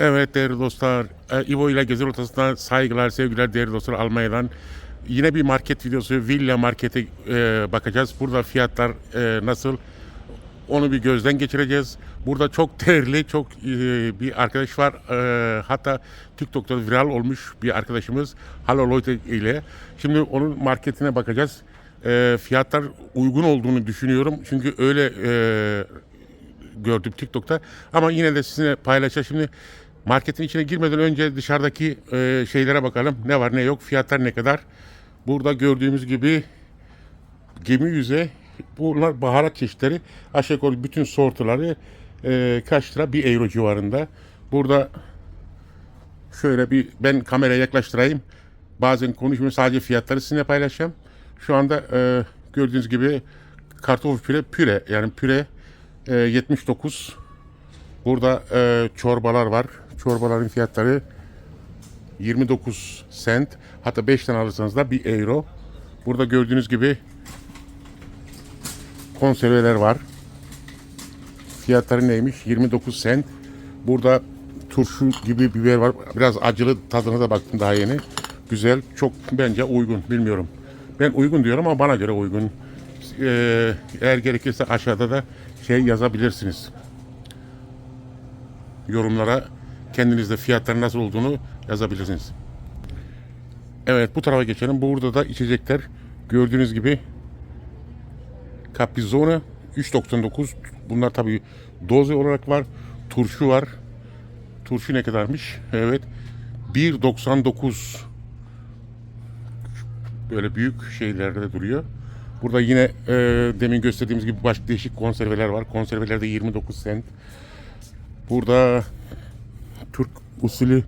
Evet değerli dostlar, e, İvo ile Gezer Ortası'ndan saygılar, sevgiler değerli dostlar Almanya'dan. Yine bir market videosu, Villa Market'e e, bakacağız. Burada fiyatlar e, nasıl, onu bir gözden geçireceğiz. Burada çok değerli, çok bir arkadaş var. Hatta TikTok'ta viral olmuş bir arkadaşımız Halo Loyte ile. Şimdi onun marketine bakacağız. Fiyatlar uygun olduğunu düşünüyorum. Çünkü öyle gördüm TikTok'ta. Ama yine de sizinle paylaşacağım. Şimdi marketin içine girmeden önce dışarıdaki e, şeylere bakalım. Ne var ne yok, fiyatlar ne kadar. Burada gördüğümüz gibi gemi yüze bunlar baharat çeşitleri. Aşağı yukarı bütün sortuları e, kaç lira? 1 euro civarında. Burada şöyle bir ben kameraya yaklaştırayım. Bazen konuşmuyorum sadece fiyatları sizinle paylaşacağım. Şu anda e, gördüğünüz gibi kartofu püre püre yani püre e, 79. Burada e, çorbalar var. Çorbaların fiyatları 29 cent. Hatta 5 tane alırsanız da 1 euro. Burada gördüğünüz gibi konserveler var. Fiyatları neymiş? 29 cent. Burada turşu gibi biber var. Biraz acılı tadına da baktım daha yeni. Güzel. Çok bence uygun. Bilmiyorum. Ben uygun diyorum ama bana göre uygun. Ee, eğer gerekirse aşağıda da şey yazabilirsiniz. Yorumlara kendinizde fiyatların nasıl olduğunu yazabilirsiniz. Evet bu tarafa geçelim. Burada da içecekler gördüğünüz gibi Caprizone 3.99 bunlar tabi doze olarak var. Turşu var. Turşu ne kadarmış? Evet. 1.99 böyle büyük şeylerde duruyor. Burada yine e, demin gösterdiğimiz gibi başka değişik konserveler var. Konservelerde 29 cent. Burada Türk usulü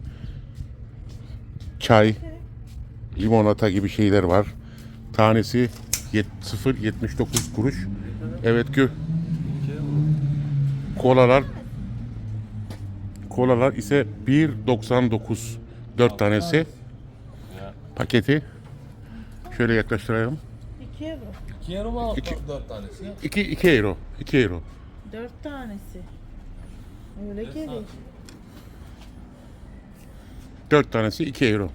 çay, limonata gibi şeyler var. Tanesi yet- 0.79 kuruş. Evet ki kolalar kolalar ise 1.99 4 tanesi paketi şöyle yaklaştırayım 2 euro. 2 euro mu İki- 4 tanesi? 2 2 euro 2 euro 4 tanesi. Öyle gelir. 4 tanesi 2 euro.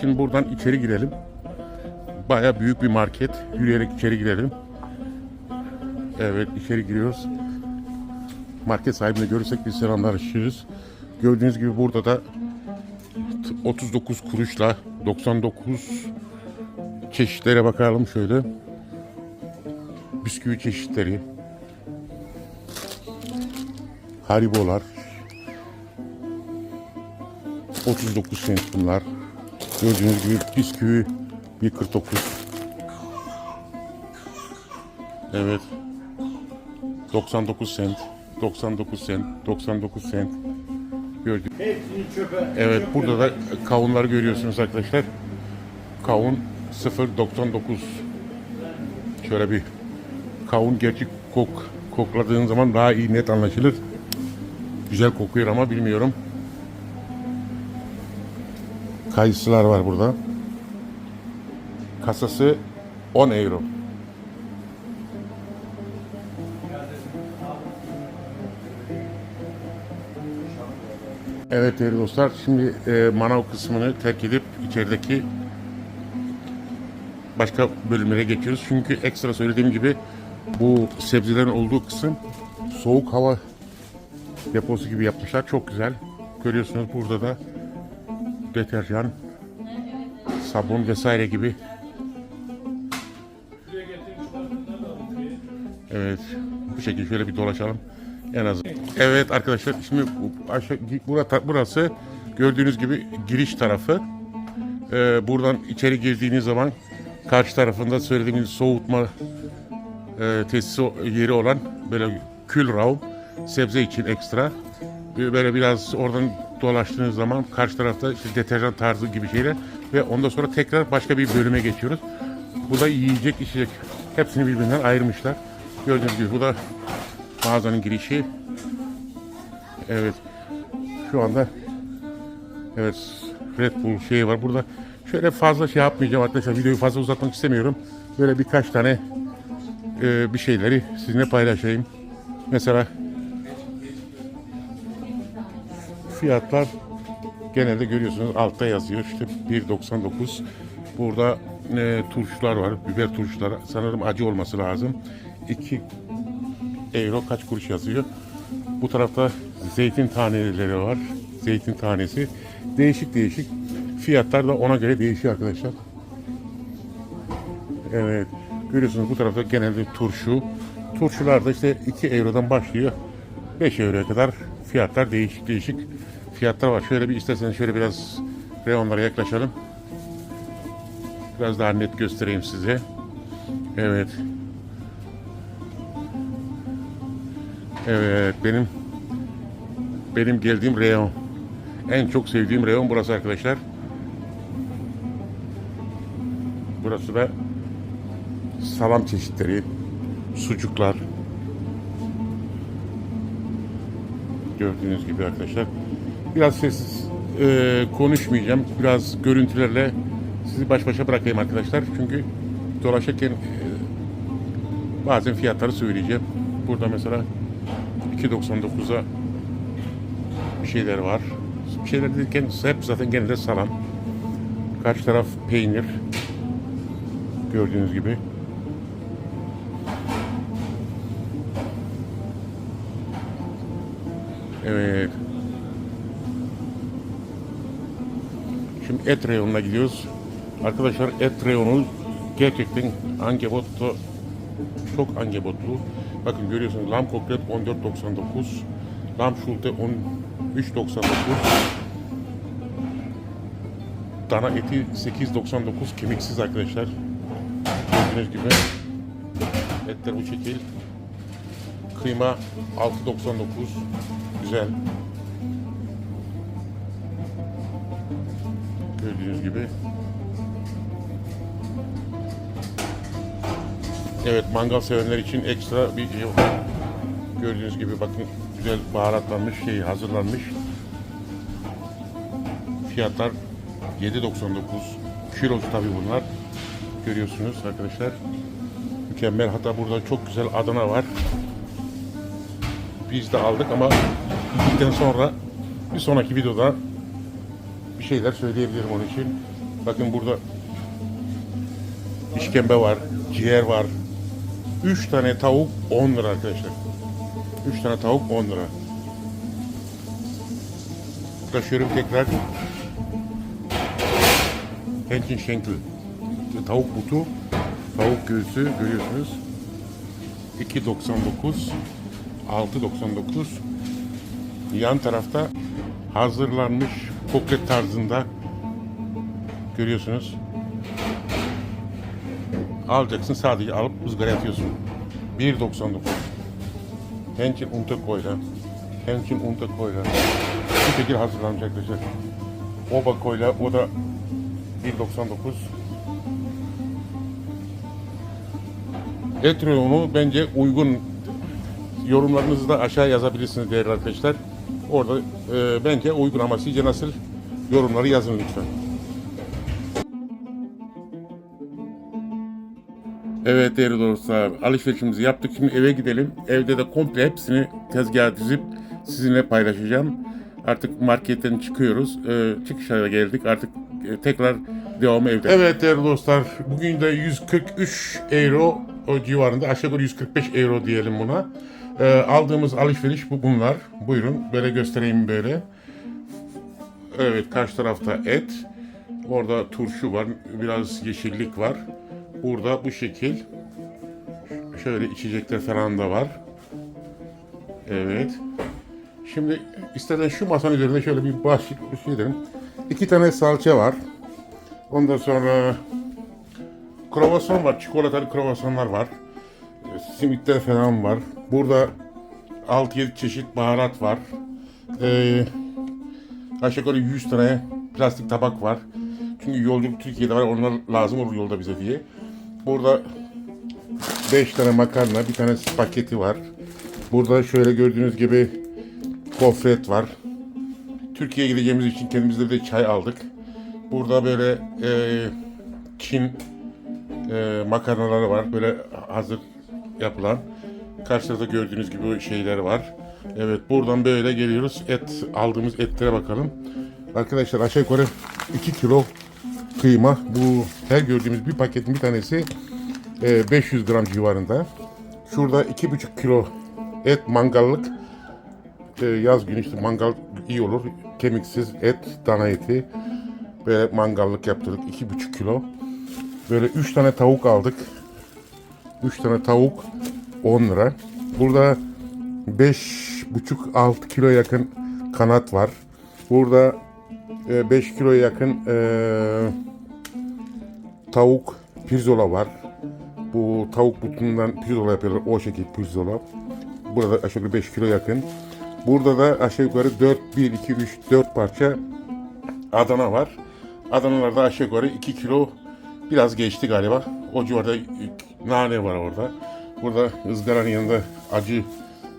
Şimdi buradan içeri girelim. Baya büyük bir market. Yürüyerek içeri girelim. Evet içeri giriyoruz. Market sahibini görürsek biz selamlaşırız. Gördüğünüz gibi burada da t- 39 kuruşla 99 çeşitlere bakalım şöyle. Bisküvi çeşitleri. Haribolar. 39 sent bunlar. Gördüğünüz gibi bisküvi 1.49. Evet. 99 sent. 99 sent. 99 sent. Gördük. Evet burada da kavunları görüyorsunuz arkadaşlar. Kavun 0.99. Şöyle bir kavun gerçek kok kokladığın zaman daha iyi net anlaşılır. Güzel kokuyor ama bilmiyorum. Kayısılar var burada. Kasası 10 euro. Evet değerli dostlar şimdi e, manav kısmını terk edip içerideki başka bölümlere geçiyoruz. Çünkü ekstra söylediğim gibi bu sebzelerin olduğu kısım soğuk hava deposu gibi yapmışlar. Çok güzel. Görüyorsunuz burada da deterjan, sabun vesaire gibi. Evet. Bu şekilde şöyle bir dolaşalım. En az. Evet arkadaşlar şimdi aşağı, burası gördüğünüz gibi giriş tarafı. Ee, buradan içeri girdiğiniz zaman karşı tarafında söylediğimiz soğutma e, tesisi yeri olan böyle kül raum sebze için ekstra. Böyle biraz oradan dolaştığınız zaman karşı tarafta işte deterjan tarzı gibi şeyler ve ondan sonra tekrar başka bir bölüme geçiyoruz. Bu da yiyecek içecek. Hepsini birbirinden ayırmışlar. Gördüğünüz gibi bu da mağazanın girişi. Evet. Şu anda evet Red Bull şeyi var. Burada şöyle fazla şey yapmayacağım arkadaşlar. Videoyu fazla uzatmak istemiyorum. Böyle birkaç tane e, bir şeyleri sizinle paylaşayım. Mesela fiyatlar genelde görüyorsunuz altta yazıyor işte 1.99 burada e, turşular var biber turşuları. Sanırım acı olması lazım. 2 euro kaç kuruş yazıyor? Bu tarafta zeytin taneleri var zeytin tanesi. Değişik değişik fiyatlar da ona göre değişiyor arkadaşlar. Evet görüyorsunuz bu tarafta genelde turşu. Turşular da işte 2 eurodan başlıyor. 5 euroya kadar fiyatlar değişik değişik fiyatlar var. Şöyle bir isterseniz şöyle biraz reyonlara yaklaşalım. Biraz daha net göstereyim size. Evet. Evet benim benim geldiğim reyon. En çok sevdiğim reyon burası arkadaşlar. Burası da salam çeşitleri, sucuklar, Gördüğünüz gibi arkadaşlar. Biraz sessiz e, konuşmayacağım. Biraz görüntülerle sizi baş başa bırakayım arkadaşlar. Çünkü dolaşırken e, bazen fiyatları söyleyeceğim. Burada mesela 2.99'a bir şeyler var. Bir şeyler derken hep zaten genelde salam. Karşı taraf peynir. Gördüğünüz gibi. Evet. Şimdi et reyonuna gidiyoruz. Arkadaşlar et reyonu gerçekten angebotlu çok angebotlu. Bakın görüyorsunuz lam koklet 14.99 lam şulte 13.99 dana eti 8.99 kemiksiz arkadaşlar. Gördüğünüz gibi etler bu şekil. Kıyma 6.99 güzel. Gördüğünüz gibi. Evet mangal sevenler için ekstra bir şey var. Gördüğünüz gibi bakın güzel baharatlanmış şey hazırlanmış. Fiyatlar 7.99 kilosu tabi bunlar. Görüyorsunuz arkadaşlar. Mükemmel. Hatta burada çok güzel Adana var. Biz de aldık ama gittikten sonra bir sonraki videoda şeyler söyleyebilirim onun için. Bakın burada işkembe var, ciğer var. 3 tane tavuk 10 lira arkadaşlar. 3 tane tavuk 10 lira. Taşıyorum tekrar. Henkin şenkli. Tavuk butu, tavuk göğsü görüyorsunuz. 2.99 6.99 yan tarafta hazırlanmış koklet tarzında görüyorsunuz. Alacaksın sadece alıp ızgara atıyorsun. 1.99 Henkin Unterkoyla Henkin Unterkoyla Bu şekilde hazırlanmış arkadaşlar. Oba koyla o da 1.99 Et reyonu bence uygun yorumlarınızı da aşağı yazabilirsiniz değerli arkadaşlar. Orada e, bence uygun ama sizce nasıl yorumları yazın lütfen. Evet değerli dostlar alışverişimizi yaptık. Şimdi eve gidelim. Evde de komple hepsini tezgaha dizip sizinle paylaşacağım. Artık marketten çıkıyoruz. Ee, çıkışa geldik. Artık e, tekrar devamı evde. Evet değerli dostlar. Bugün de 143 euro o civarında. Aşağı yukarı 145 euro diyelim buna. Ee, aldığımız alışveriş bu bunlar. Buyurun böyle göstereyim böyle. Evet karşı tarafta et. Orada turşu var. Biraz yeşillik var. Burada bu şekil. Şöyle içecekler falan da var. Evet. Şimdi istersen şu masanın üzerinde şöyle bir başlık bir şey derim. İki tane salça var. Ondan sonra kruvasan var. Çikolatalı kruvasanlar var. Simitler falan var. Burada 6-7 çeşit baharat var. Ee, aşağı yukarı 100 tane plastik tabak var. Çünkü yolculuk Türkiye'de var. Onlar lazım olur yolda bize diye. Burada 5 tane makarna, bir tane spagetti var. Burada şöyle gördüğünüz gibi gofret var. Türkiye'ye gideceğimiz için kendimize de çay aldık. Burada böyle e, Çin e, makarnaları var. Böyle hazır yapılan. Karşıda gördüğünüz gibi şeyler var. Evet buradan böyle geliyoruz. Et aldığımız etlere bakalım. Arkadaşlar aşağı yukarı 2 kilo kıyma. Bu her gördüğümüz bir paketin bir tanesi e, 500 gram civarında. Şurada 2,5 kilo et mangallık. E, yaz günü işte mangal iyi olur. Kemiksiz et, dana eti. Böyle mangallık yaptırdık 2,5 kilo. Böyle 3 tane tavuk aldık. 3 tane tavuk 10 lira. Burada 5,5-6 kilo yakın kanat var. Burada 5 kiloya yakın e, tavuk pirzola var. Bu tavuk butundan pirzola yapıyorlar. O şekilde pirzola. Burada aşağı yukarı 5 kilo yakın. Burada da aşağı yukarı 4, 1, 2, 3, 4 parça Adana var. Adanalarda aşağı yukarı 2 kilo biraz geçti galiba. O civarda nane var orada. Burada ızgaranın yanında acı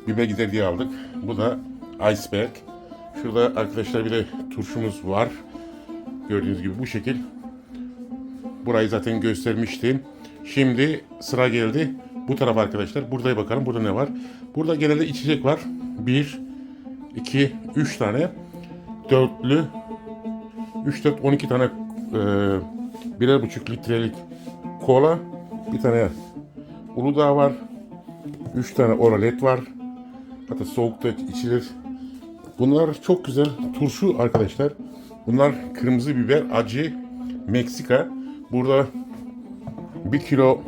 biber gider diye aldık. Bu da iceberg. Şurada arkadaşlar bir de turşumuz var. Gördüğünüz gibi bu şekil. Burayı zaten göstermiştim. Şimdi sıra geldi. Bu taraf arkadaşlar. Buraya bakalım. Burada ne var? Burada genelde içecek var. 1, 2, 3 tane. Dörtlü 3, 4, 12 tane e, birer buçuk litrelik kola. Bir tane Uludağ var. 3 tane oralet var. Hatta soğukta içilir. Bunlar çok güzel turşu arkadaşlar. Bunlar kırmızı biber, acı, Meksika. Burada bir kilo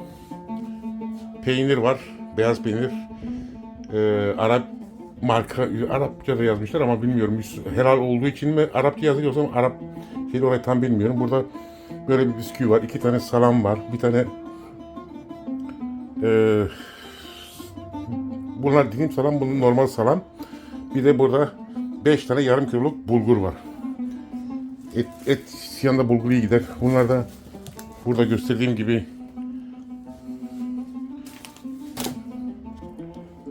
peynir var. Beyaz peynir. Ee, Arap marka, Arapça da yazmışlar ama bilmiyorum. Helal olduğu için mi Arapça yazıyor yoksa Arap şey orayı tam bilmiyorum. Burada böyle bir bisküvi var. iki tane salam var. Bir tane ee, bunlar dilim salam, bunun normal salam. Bir de burada 5 tane yarım kiloluk bulgur var. Et, et yanında bulgur iyi gider. Bunlar da burada gösterdiğim gibi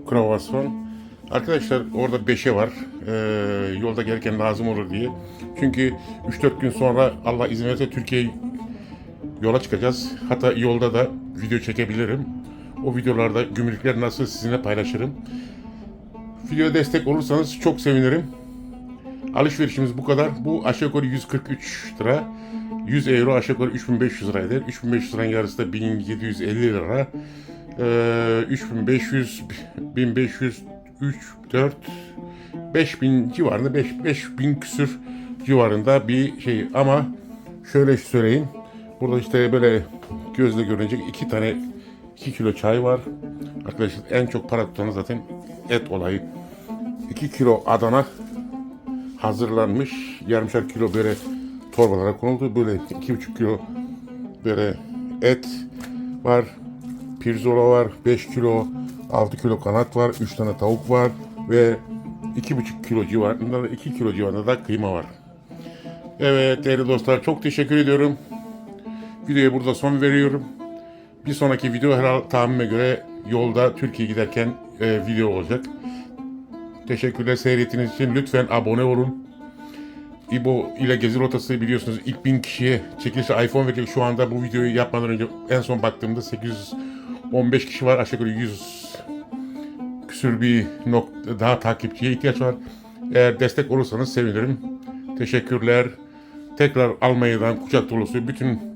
kruvasan. Arkadaşlar orada beşe var. Ee, yolda gelirken lazım olur diye. Çünkü 3-4 gün sonra Allah izin verirse Türkiye'ye yola çıkacağız. Hatta yolda da video çekebilirim. O videolarda gümrükler nasıl sizinle paylaşırım. Videoya destek olursanız çok sevinirim. Alışverişimiz bu kadar. Bu aşağı yukarı 143 lira. 100 euro aşağı yukarı 3500 lira eder. 3500 liranın yarısı da 1750 lira. Ee, 3500, 1500, 3, 4, 5000 civarında 5, 5000 küsür civarında bir şey ama şöyle söyleyeyim. Burada işte böyle gözle görünecek iki tane 2 kilo çay var. Arkadaşlar en çok para tutanı zaten et olayı. 2 kilo Adana hazırlanmış. Yarımşar kilo böyle torbalara konuldu. Böyle 2,5 kilo böyle et var. Pirzola var. 5 kilo 6 kilo kanat var. 3 tane tavuk var. Ve 2,5 kilo civarında da 2 kilo civarında da kıyma var. Evet değerli dostlar çok teşekkür ediyorum. Videoya burada son veriyorum. Bir sonraki video herhalde tahminime göre yolda Türkiye giderken e, video olacak. Teşekkürler seyrettiğiniz için. Lütfen abone olun. İbo ile Gezi Rotası biliyorsunuz ilk bin kişiye çekilişi iPhone verecek. Şu anda bu videoyu yapmadan önce en son baktığımda 815 kişi var. Aşağı yukarı 100 küsür bir nokta daha takipçiye ihtiyaç var. Eğer destek olursanız sevinirim. Teşekkürler. Tekrar Almanya'dan kucak dolusu bütün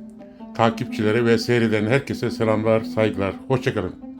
takipçilere ve seyreden herkese selamlar, saygılar. Hoşçakalın.